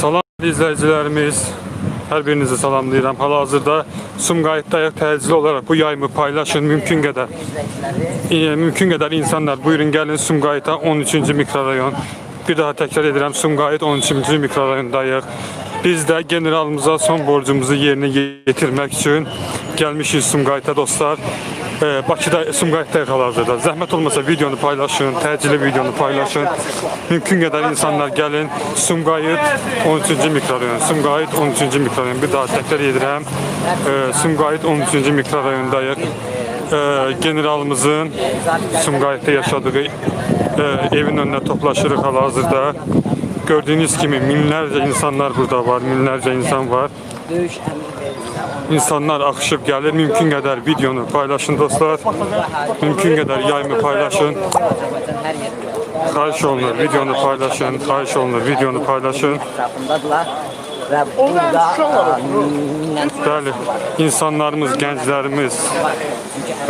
Salam izləyicilərimiz, hər birinizi salamlayıram. Hal-hazırda Sumqayıtdayıq təcili olaraq bu yayımı paylaşın mümkün qədər. E, mümkün qədər insanlar buyurun gəlin Sumqayıta 13-cü mikrorayon. Bir daha təkrar edirəm Sumqayıt 13-cü mikrorayondayıq. Biz də generalımıza son borcumuzu yerinə yetirmək üçün gəlmişik Sumqayıta dostlar. Ee, Bakıda Sumqayıtdayıq hal-hazırda. Zəhmət olmasa videonu paylaşın, təcili videonu paylaşın. Mümkün qədər insanlar gəlin. Sumqayıt 13-cü mikrorayon. Sumqayıt 13-cü mikrorayon. Bir daha təkrar edirəm. Ee, Sumqayıt 13-cü mikrorayondayıq. Ee, generalımızın Sumqayıtda yaşadığı e, evin önünə toplaşırıq hal-hazırda. Gördüğünüz kimi minlərcə insanlar burada var, minlərcə insan var. İnsanlar akışıp gelir. Mümkün kadar videonu paylaşın dostlar. Mümkün kadar yayımı paylaşın. Xahiş olunur videonu paylaşın. Xahiş olunur videonu paylaşın. Və burada Bəli, insanlarımız, gənclərimiz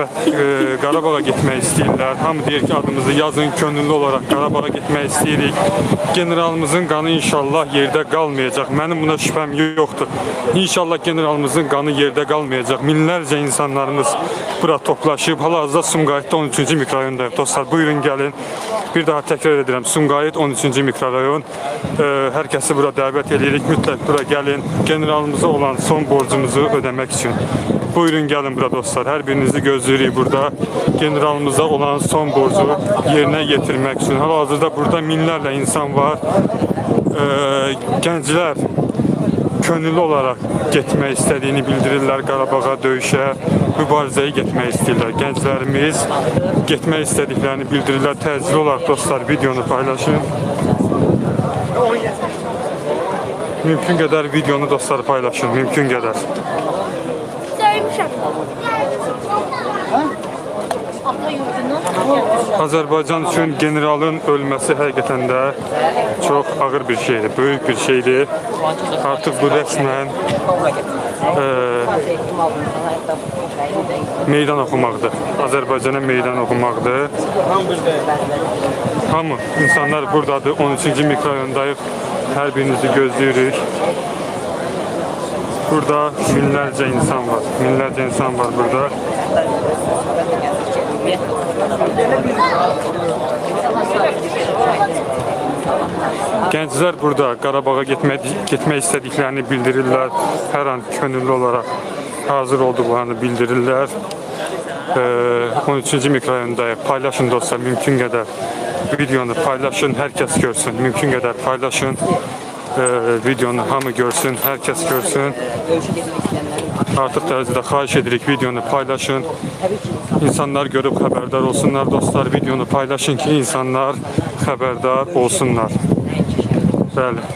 e, Qarabağa getmək istəyirlər. Hamı deyir ki, adımızı yazın, könüllü olaraq Qarabağa getmək istəyirik. Generalımızın qanı inşallah yerdə qalmayacaq. Mənim buna şübhəm yoxdur. İnşallah generalımızın qanı yerdə qalmayacaq. Minlərcə insanlarımız bura toplaşıb. Hal-hazırda Sumqayıtda 13-cü mikrorayondayıq. Dostlar, buyurun gəlin. Bir daha təkrar edirəm. Sumqayıt 13-cü mikrorayon. E, hər kəsi bura dəvət edirik. Mütləq bura gəlin. Generalımıza olan son borcumuzu ödəmək üçün. Buyurun gəlin bura dostlar. Hər birinizi gözləyirik burada. Generalımıza olan son borcu yerinə yetirmək üçün. Hal-hazırda burada minlərlə insan var. E, gənclər könüllü olaraq getmək istədiyini bildirirlər Qarabağa döyüşə, mübarizəyə getmək istəyirlər. Gənclərimiz getmək istədiklərini bildirirlər. Təcili olaraq dostlar videonu paylaşın. Mümkün qədər videonu dostlar paylaşın, mümkün qədər. Yurdunun Azərbaycan üçün generalın ölməsi həqiqətən də çox ağır bir şeydir, böyük bir şeydir. Artıq bu rəsmən e, meydan oxumaqdır. Azərbaycana meydan oxumaqdır. Hamı insanlar buradadır. 13-cü mikrorayondayıq. Hər birinizi gözləyirik. Burada minlərcə insan var. Minlərcə insan var burada. Gənclər burada Qarabağa getmək, getmək istədiklərini bildirirlər. Hər an könüllü olaraq hazır olduqlarını bildirirlər. Ee, 13-cü mikrorayondayıq. Paylaşın dostlar, mümkün qədər videonu paylaşın, hər kəs görsün. Mümkün qədər paylaşın. Ee, videonu hamı görsün, hər kəs görsün. Artıq dərəcədə xahiş edirik videonu paylaşın. İnsanlar görüb xəbərdar olsunlar dostlar. Videonu paylaşın ki, insanlar xəbərdar olsunlar. Bəli.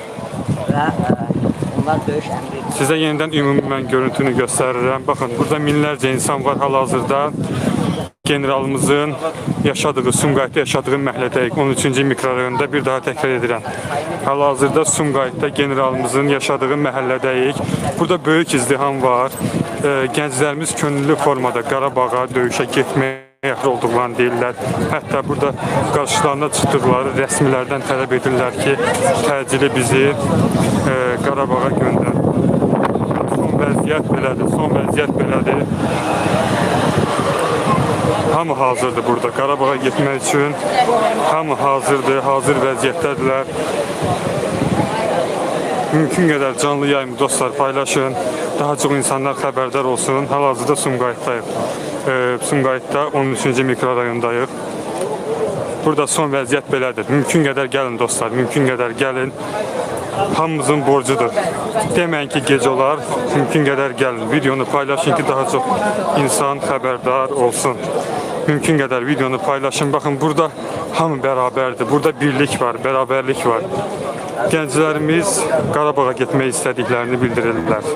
Sizə yenidən ümumi mən görüntünü göstərirəm. Baxın, burada minlərcə insan var hal-hazırda. Generalımızın yaşadığı, Sumqayıtda yaşadığı məhəllədəyik. 13-cü mikrorayonda bir daha təkrar edirəm. Hal-hazırda Sumqayıtda generalımızın yaşadığı məhəllədəyik. Burada böyük izdiham var. Gənclərimiz könüllü formada Qarabağa döyüşə getməyə yaxın olduqlarını deyirlər. Hətta burada qarşılarına çıxdıqları rəsmilərdən tələb edirlər ki, təcili bizi e, Qarabağa göndər. Son vəziyyət belədir, son vəziyyət belədir. Hamı hazırdır burada Qarabağa getmək üçün. Hamı hazırdır, hazır vəziyyətdədirlər. Mümkün qədər canlı yayımı dostlar paylaşın. Daha çox insanlar xəbərdar olsun. Hal-hazırda Sumqayıtdayıq. Ee, Sumqayıtda 13-cü mikrorayondayıq. Burada son vəziyyət belədir. Mümkün qədər gəlin dostlar, mümkün qədər gəlin. Hamımızın borcudur. Deməyin ki, gecə olar, mümkün qədər gəlin. Videonu paylaşın ki, daha çox insan xəbərdar olsun. Mümkün qədər videonu paylaşın. Baxın, burada hamı bərabərdir. Burada birlik var, bərabərlik var. Gənclərimiz Qarabağa getmək istədiklərini bildirirlər.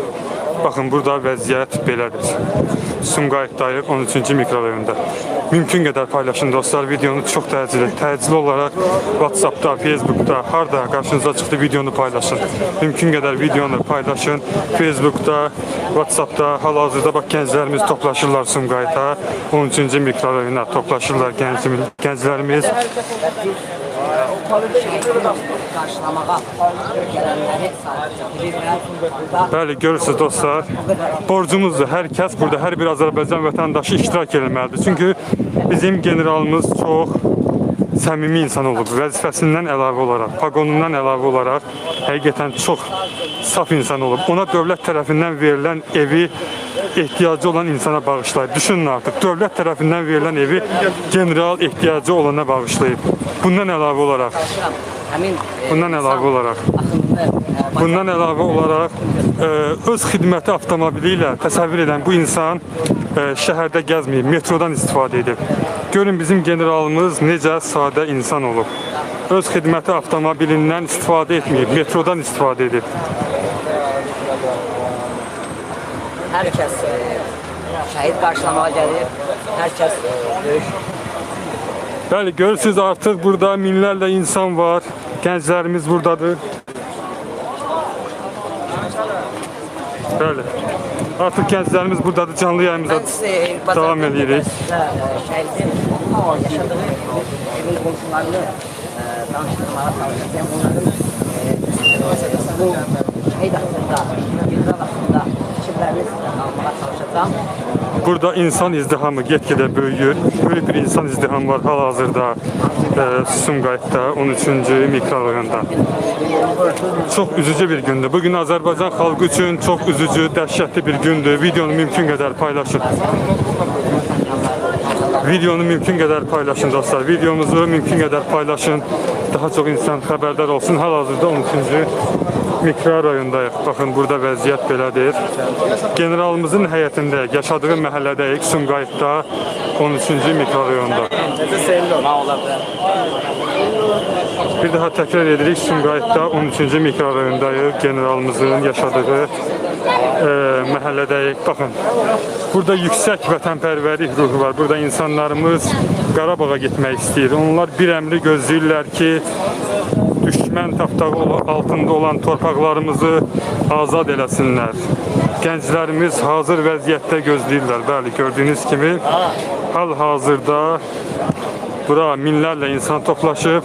Baxın, burada vəziyyət belədir. Sumqayıtdayıq 13-cü mikrorayonda. Mümkün qədər paylaşın dostlar videonu çox təcili, təcili olaraq WhatsApp-da, Facebook-da, harda qarşınıza çıxdı videonu paylaşın. Mümkün qədər videonu paylaşın. Facebook-da, WhatsApp-da, hal-hazırda bax gənclərimiz toplaşırlar Sumqayıta. 13-cü mikrorayona toplaşırlar gənc gənclərimiz. Karşılamağa gelenleri Bəli, görürsüz dostlar. Borcumuzdur. Hər kəs burada hər bir Azərbaycan vətəndaşı iştirak etməlidir. Çünki bizim generalımız çox səmimi insan olub. Vəzifəsindən əlavə olaraq, paqonundan əlavə olaraq həqiqətən çox saf insan olub. Ona dövlət tərəfindən verilən evi ehtiyacı olan insana bağışlayıb. Düşünün artıq, dövlət tərəfindən verilən evi general ehtiyacı olana bağışlayıb. Bundan əlavə olaraq, e, bundan əlavə olaraq e, Bundan əlavə olaraq ə, öz xidməti avtomobili ilə təsəvvür edən bu insan ə, şəhərdə gəzməyib, metrodan istifadə edib. Görün bizim generalımız necə sadə insan olub. Öz xidməti avtomobilindən istifadə etməyib, metrodan istifadə edib. Hər kəs e, şəhid qarşılamağa gəlir. Hər kəs e, döyüş Bəli, görürsüz artıq burada minlərlə insan var. Gənclərimiz burdadır. Bəli. Artıq gənclərimiz burdadır. Canlı yayımıza size davam edirik. Şəhidin yaşadığı evin qonşularını e, danışdırmağa çalışacağım. Onların e, bu şəhid haqqında, general haqqında Burada insan izdihamı get-gedə böyüyür. Böyük bir insan izdihamı var hal-hazırda e, Sumqayıtda 13-cü mikrorayonda. Çox üzücü bir gündür. Bugün Azərbaycan xalqı üçün çox üzücü, dəhşətli bir gündür. Videonu mümkün qədər paylaşın. Videonu mümkün qədər paylaşın dostlar. Videomuzu mümkün qədər paylaşın. Daha çox insan xəbərdar olsun. Hal-hazırda 13-cü mikrorayondayıq. Baxın burada vəziyyət belədir. Generalımızın həyətindəyik, yaşadığı məhəllədəyik, Sumqayıtda 13-cü mikrorayonda. Bir daha təkrar edirik, Sumqayıtda 13-cü mikrorayondayıq, generalımızın yaşadığı e, məhəllədəyik. Baxın, burada yüksək vətənpərvərlik ruhu var. Burada insanlarımız Qarabağa getmək istəyir. Onlar bir əmri gözləyirlər ki, düşmən tapdağı altında olan torpaqlarımızı azad eləsinlər. Gənclərimiz hazır vəziyyətdə gözləyirlər. Bəli, gördüyünüz kimi hal-hazırda bura minlərlə insan toplaşıb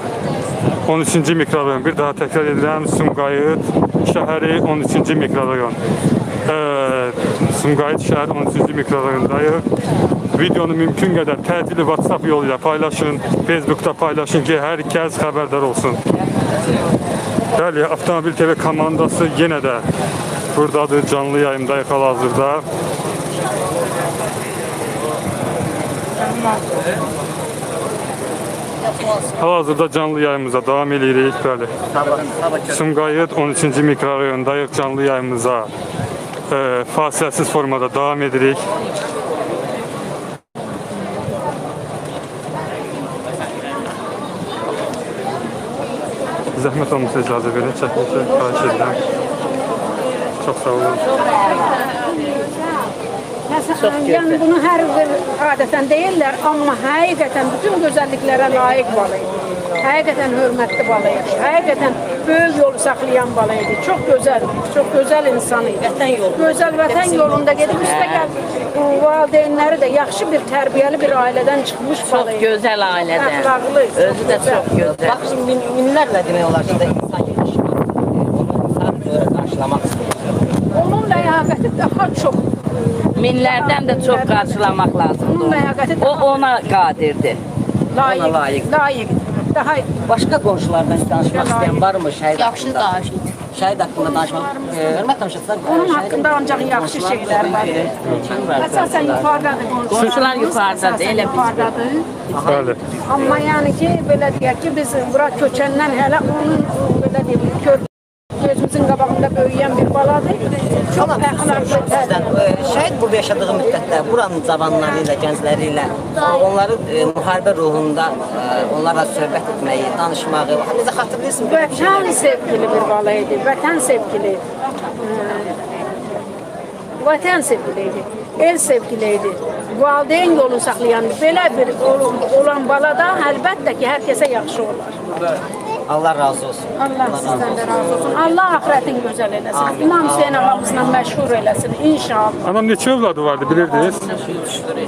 13-cü mikrorayon. Bir daha təkrar edirəm, Sumqayıt şəhəri 13-cü mikrorayon. Ee, Sumqayıt şəhər 13-cü mikrorayondayıq. Videonu mümkün qədər təcili WhatsApp yolu ilə paylaşın, Facebookda paylaşın ki, hər kəs xəbərdar olsun. Bəli, Avtomobil TV komandası yenə də buradadır, canlı yayımdayıq hal-hazırda. Hal-hazırda canlı yayımıza davam edirik, bəli. Sumqayıt 13-cü mikrorayondayıq, canlı yayımıza e, fasiləsiz formada davam edirik. Zəhmət olmasa icazə verin, çəkilişə xahiş edirəm. Çox sağ olun. Məsələn, yəni bunu hər bir adətən deyirlər, amma həqiqətən bütün gözəlliklərə layiq idi. Həqiqətən hörmətli idi. Həqiqətən böyük yolu saxlayan balı idi. Çox gözəl, çox gözəl insan idi. Vətən yolu. Gözəl vətən yolunda gedib bu valideynləri də yaxşı bir tərbiyəli bir ailədən çıxmış Çok idi. güzel aileden. Əxlaqlı. Özü de çok güzel. Baxın min, minlərlə demək olar ki, də insan yetişir. Onu insan qarşılamaq istəyir. Onun ləyaqəti daha çox. Minlerden de çok karşılamak Onun lazım. ləyaqəti O daha ona kadirdi. layiq. ona layiq. Daha Başqa qonşulardan danışmaq istəyən varmı şəhid Yaxşı haqqında? danışın. Şəhid haqqında danışmaq. E, hörmət danışıqlar. Onun haqqında ancaq yaxşı şeylər var. Əsasən yuxarıdadır qonşular. Qonşular yuxarıdadır, elə bizim. yuxarıdadır. Bəli. Amma yəni ki, belə deyək ki, biz bura köçəndən hələ onun belə deyim, kör gözümüzün qabağında böyüyən bir baladır. Çox əxlaqlı, Sizdən e, şəhid burada yaşadığı müddətdə buranın cavanları ilə, gəncləri ilə onları e, müharibə ruhunda e, onlarla söhbət etməyi, danışmağı, bizə xatırlayırsınız vətən sevgili bir bala idi, vətən sevgili. vətən sevgiliydi, el sevgiliydi, valideyn yolunu saxlayandı. Belə bir ol- olan balada əlbəttə ki, hər kəsə yaxşı olar. Allah razı olsun. Allah sizdən də razı olsun. Allah axirətin gözəl eləsin. İmam Hüseyn ağamızla məşhur eləsin inşallah. Anam neçə övladı vardı bilirdiniz?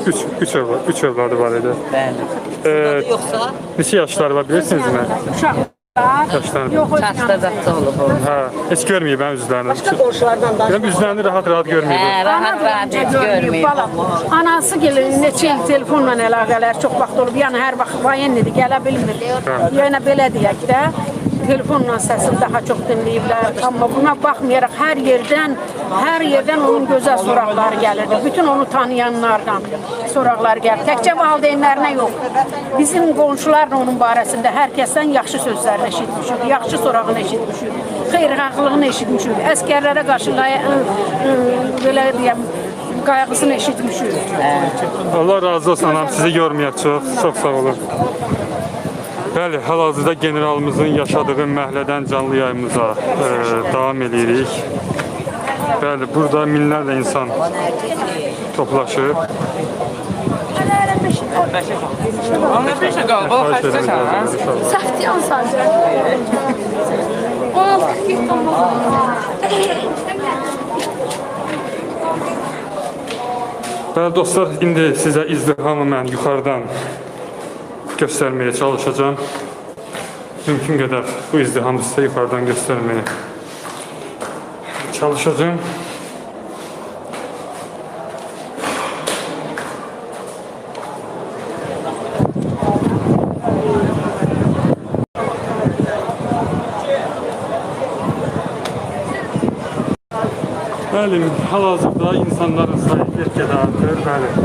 Üç, üç, övladı, üç övladı var idi. Bəli. Ee, Yoxsa neçə yaşları var bilirsinizmi? Uşaqlar Yaşlar. Yox öz Çasta yanında. da olub o. Ha, heç görməyib ben üzlərini. başqa qonşulardan danış. Ben üzlərini rahat-rahat görməyib. Hə, rahat rahat heç görməyib. Anası gəlin neçə il telefonla əlaqələr çox vaxt olub. Yəni hər vaxt vayennidir, gələ bilmir. Yəni belə deyək də telefonla səsini daha çox dinləyiblər. Amma buna baxmayaraq hər yerdən, hər yerdən onun gözəl soraqları gəlirdi. Bütün onu tanıyanlardan soraqlar gəlir. Təkcə valideynlərinə yox. Bizim qonşular onun barəsində hər kəsdən yaxşı sözlərini eşitmişik, yaxşı sorağını eşitmişik, xeyirxahlığını eşitmişik. Əskərlərə qarşı lay- ı- ı- belə deyəm, qayğısını eşitmişik. Allah razı olsun anam sizi görməyək çox, çox sağ olun. Bəli, hal-hazırda generalımızın yaşadığı məhəllədən canlı yayımıza e, davam edirik. Bəli, burada minlərlə insan toplaşıb. Xahiş edirəm, inşallah. Səhtiyan sadəcə. 16 getdim. Bəli dostlar, indi sizə izdihamı mən yuxarıdan göstərməyə çalışacağım. Mümkün qədər bu izdihamı sizə yuxarıdan göstərməyə çalışacağım. Bəli, hal-hazırda insanların sayı get-gedə artır.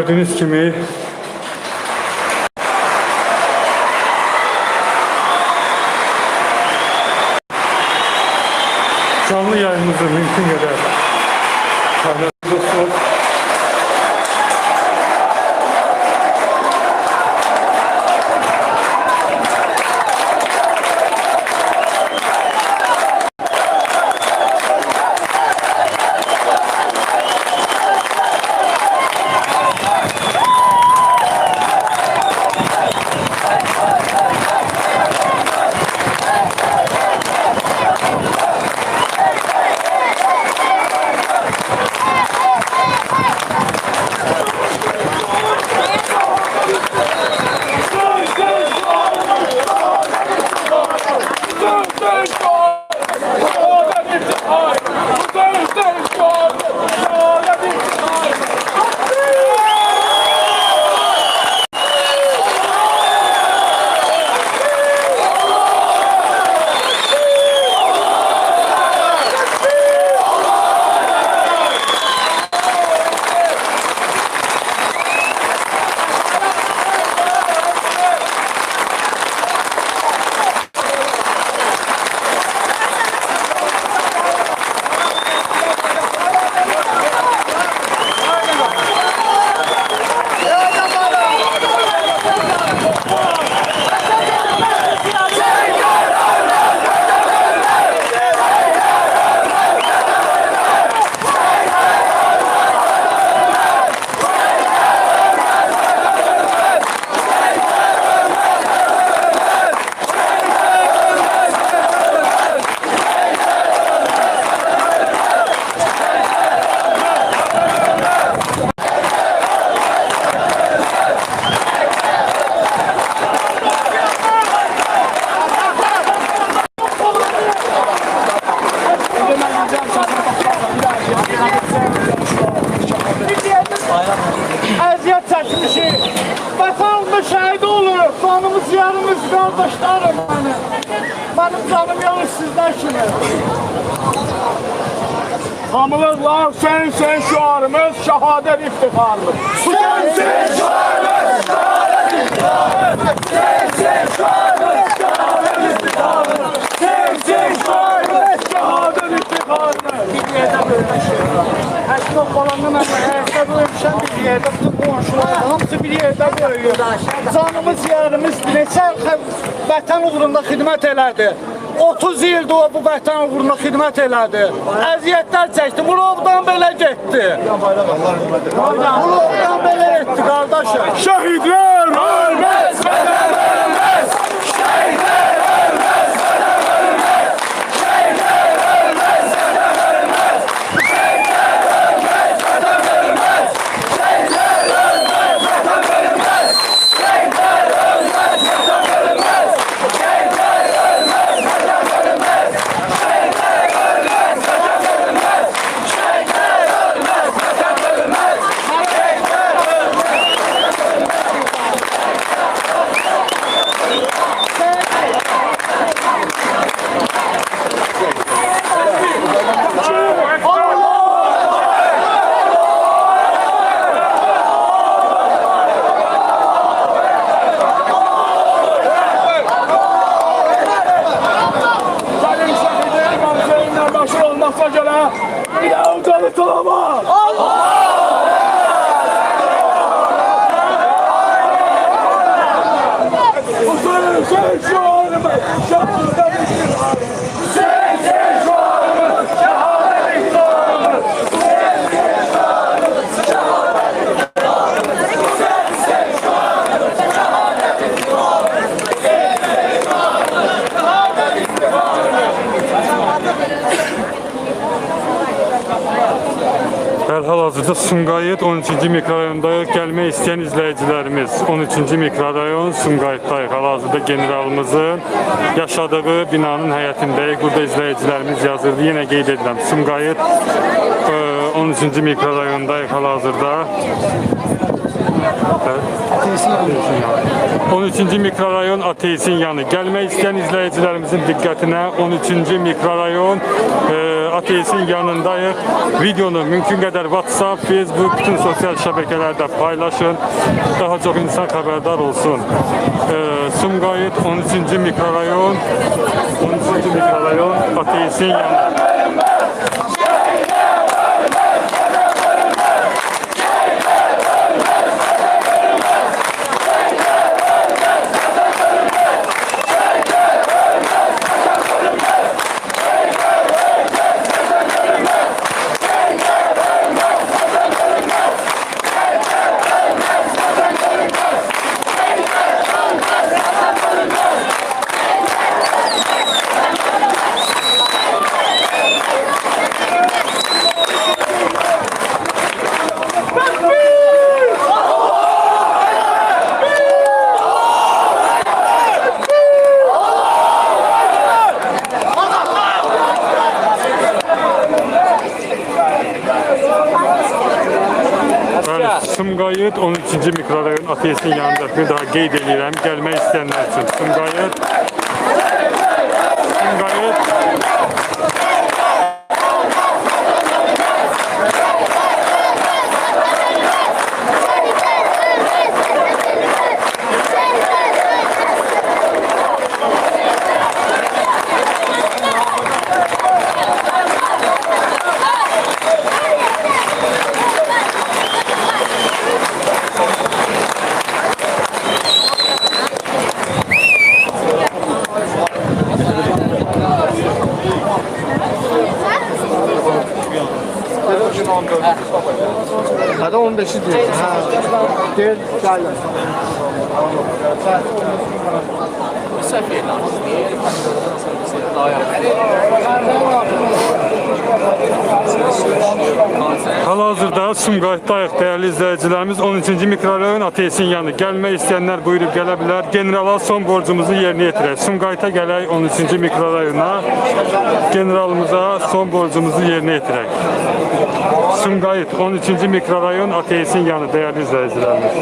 Gördüğünüz kimi canlı yayınımızı mümkün kadar qardaşlarım mənim. Mənim canım yanır sizdən kimi. Hamılıqla Hüseyin Hüseyin şüarımız, şəhadət iftixarımız. Hüseyin Hüseyin şüarımız, şəhadət iftixarımız. Hüseyin Hüseyin şüarımız, şəhadət iftixarımız. Hüseyin Hüseyin şüarımız, şəhadət iftixarımız. Həyatda balandan amma həyatda böyümüşəm bir yerdə, bütün qonşular hamısı bir yerdə böyüyür. Canımız yerimiz neçə vətən uğrunda xidmət elədi. 30 ildir o bu vətən uğrunda xidmət elədi. Əziyyətlər çəkdi. Murovdan belə getdi. Murovdan belə etdi qardaşım. Şəhidlər ölməz, vətən ölməz. Gəlin şəhidlər məmsəlinlər bir də ucanı tulama. Allah! Hal-hazırda Sumqayıt 13-cü mikrorayonda gəlmək istəyən izləyicilərimiz 13-cü mikrorayon Sumqayıtdayıq. Hal-hazırda generalımızın yaşadığı binanın həyətindəyik. Burada izləyicilərimiz yazırdı. Yenə qeyd edirəm. Sumqayıt e, 13-cü mikrorayondayıq hal-hazırda. 13-cü mikrorayon Ateisin yanı. Gəlmək istəyən izləyicilərimizin diqqətinə 13-cü mikrorayon e, Ateisin yanındayıq. Videonu mümkün qədər WhatsApp, Facebook, bütün sosial şəbəkələrdə paylaşın. Daha çox insan xəbərdar olsun. E, Sumqayıt 13-cü mikrorayon 13-cü mikrorayon Ateisin yanı. Bəli, Sumqayıt 13-cü mikrorayon Ateisin yanında bir daha qeyd edirəm gəlmək istəyənlər üçün. Sumqayıt Sumqayıt 15'i diyor. Ha. Gel, gel. Hal-hazırda Sumqayıtdayıq dəyərli izləyicilərimiz 13-cü mikrorayon Ateisin yanı. Gəlmək istəyənlər buyurub gələ bilər. Generala son borcumuzu yerinə yetirək. Sumqayıta gələk 13-cü mikrorayona. Generalımıza son borcumuzu yerinə yetirək. Sumqayıt 13-cü mikrorayon Ateisin yanı dəyərli izləyicilərimiz.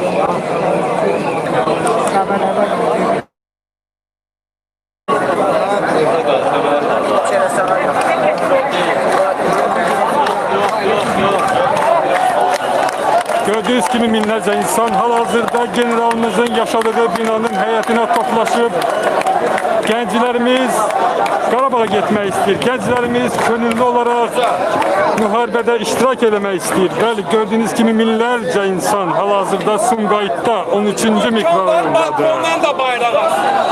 Gördüğünüz kimi minlərcə insan hal-hazırda generalımızın yaşadığı binanın həyətinə toplaşıb gənclərimiz Qarabağa getmək istəyir. Gənclərimiz könüllü olaraq müharibede iştirak eləmək istəyir. Bəli, gördüyünüz kimi minlərcə insan hal-hazırda Sumqayıtda 13-cü miqrorundadır. Bundan da bayraq asırlar.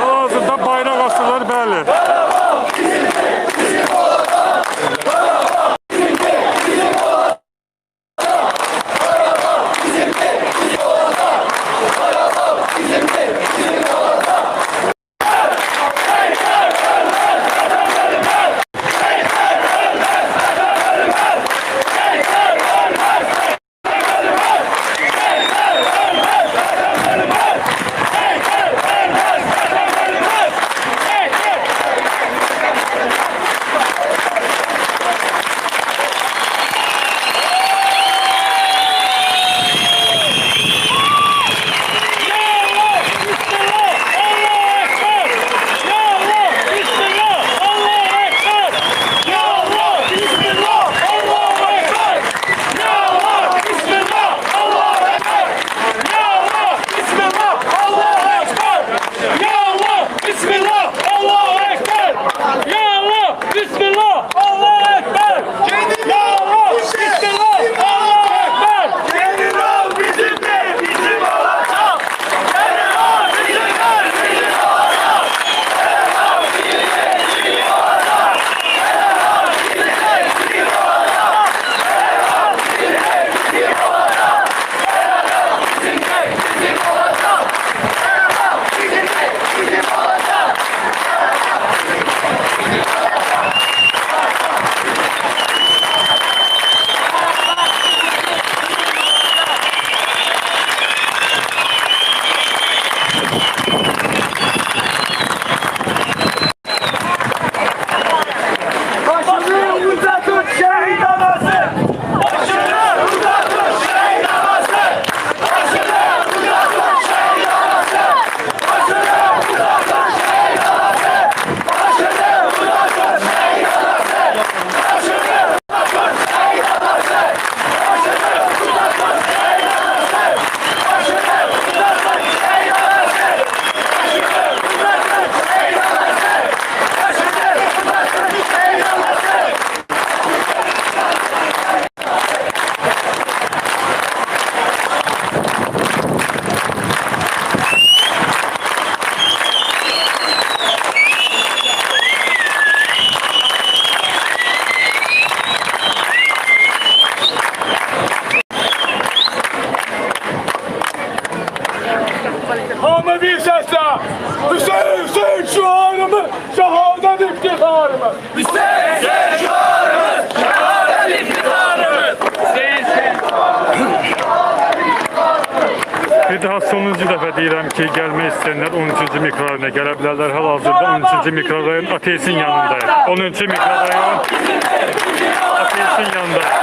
Hal-hazırda bayraq asırlar, bəli. için mikrodayın ateistin yanındayım. Onun için mikrodayın ateistin yanındayım.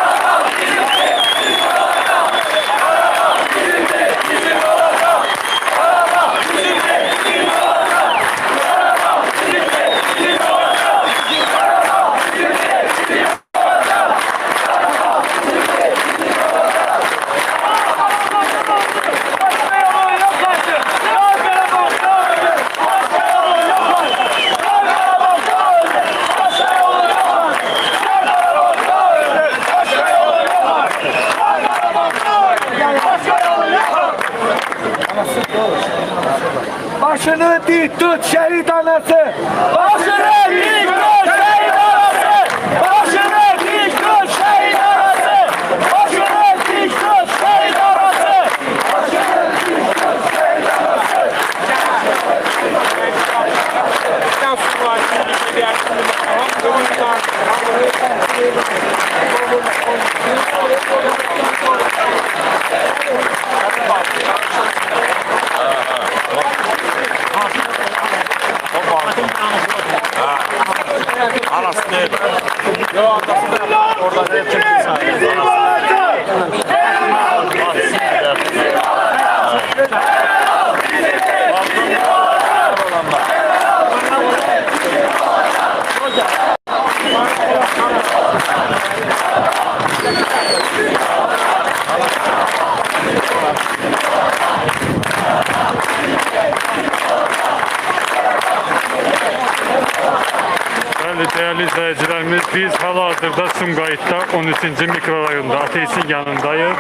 Hal-hazırda Sumqayıtda 13-cü mikrorayonda Ateisin yanındayız.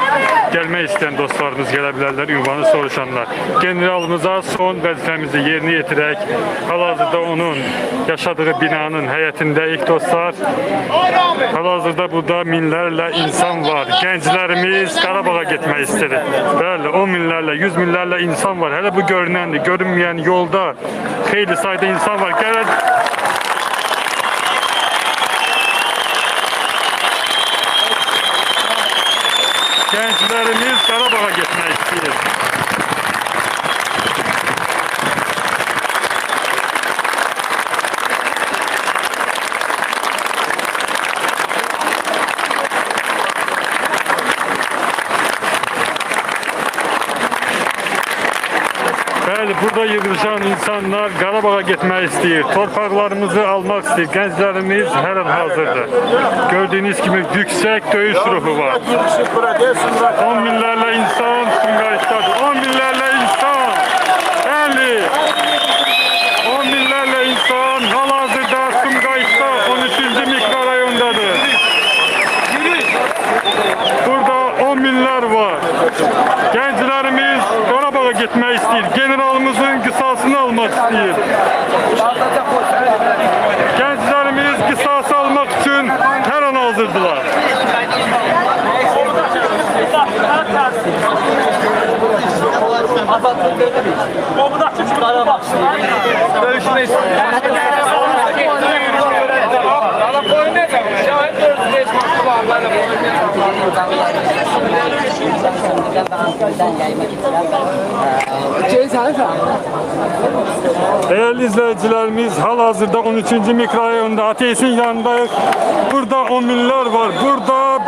Gelmək istəyən dostlarımız gələ bilərlər, ünvanı soruşanlar. Generalımıza son vəzifəmizi yerinə yetirək. Hal-hazırda onun yaşadığı binanın həyətindəyik dostlar. Hal-hazırda burada minlərlə insan var. Gənclərimiz Qarabağa getmək istəyir. Bəli, 10 minlərlə, 100 minlərlə insan var. Hələ bu görünəndir, görünməyən yolda xeyli sayda insan var. Gəlin Gençlerimiz Qarabağ'a getmək istəyir. Bəli, burada insanlar Qarabağ'a getmək istəyir. Torpaqlarımızı almaq istəyir. Gənclərimiz hər an hazırdır. Gördüyünüz kimi yüksək döyüş ruhu var. 10 minlərlə insan Bomba çıkıp arama. Dövüşme istiyor. Ceza efendim. Değerli izleyicilerimiz hal-hazırda 13. mikrorayonda Ateis'in yanındayız. Burada on minler var. Burada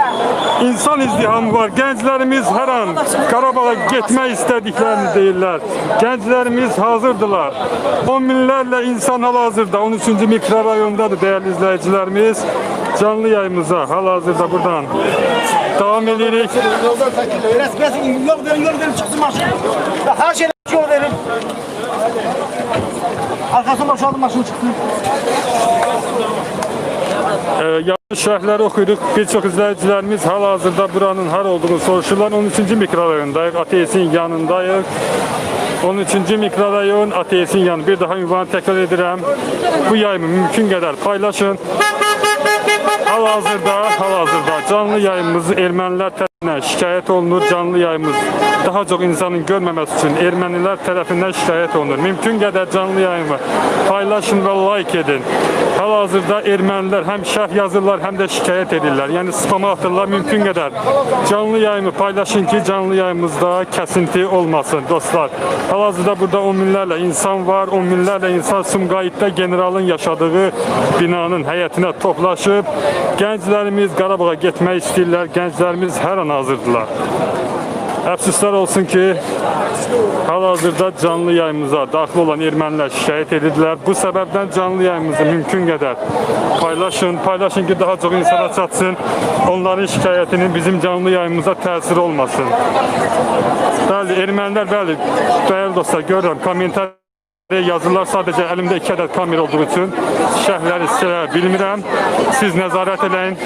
insan izdihamı var. Gençlerimiz her an Qarabağ'a gitme istediklerini deyirlər. Gençlerimiz hazırdılar. On minlerle insan hal-hazırda 13. mikrorayondadır değerli izleyicilerimiz. Canlı yayımıza hal-hazırda buradan devam edirik. Yoldan takılıyor. Arkasını boşaldı maşın çıksın. Ee, yanlış şərhləri oxuyuruq. Bir çox izləyicilərimiz hal-hazırda buranın har olduğunu soruşurlar. 13-cü mikrorayondayıq. Ateisin yanındayıq. 13-cü mikrorayon Ateisin yanı. Bir daha ünvanı təkrar edirəm. Bu yayımı mümkün qədər paylaşın. Hal-hazırda, hal-hazırda canlı yayımımızı ermənilər tərəfindən şikayət olunur. Canlı yayımız daha çox insanın görməməsi üçün ermənilər tərəfindən şikayət olunur. Mümkün qədər canlı yayımı paylaşın və like edin. Hal-hazırda ermənilər həm şərh yazırlar, həm də şikayət edirlər. Yəni spama atırlar. Mümkün qədər canlı yayımı paylaşın ki, canlı yayımızda kəsinti olmasın dostlar. Hal-hazırda burada 10 minlərlə insan var. 10 minlərlə insan Sumqayıtda generalın yaşadığı binanın həyətinə toplaşıb. Gənclərimiz Qarabağa getmək istəyirlər. Gənclərimiz hər an hazırdılar. Əfsuslar olsun ki, hal-hazırda canlı yayımıza daxil olan ermənilər şikayət edirlər. Bu səbəbdən canlı yayımızı mümkün qədər paylaşın, paylaşın ki, daha çox insana çatsın. Onların şikayətinin bizim canlı yayımıza təsiri olmasın. Bəli, ermənilər, bəli, dəyərli dostlar, görürəm, kommentar yazırlar. Sadəcə əlimdə iki ədəd kamera olduğu üçün şərhləri sizə bilmirəm. Siz nəzarət eləyin.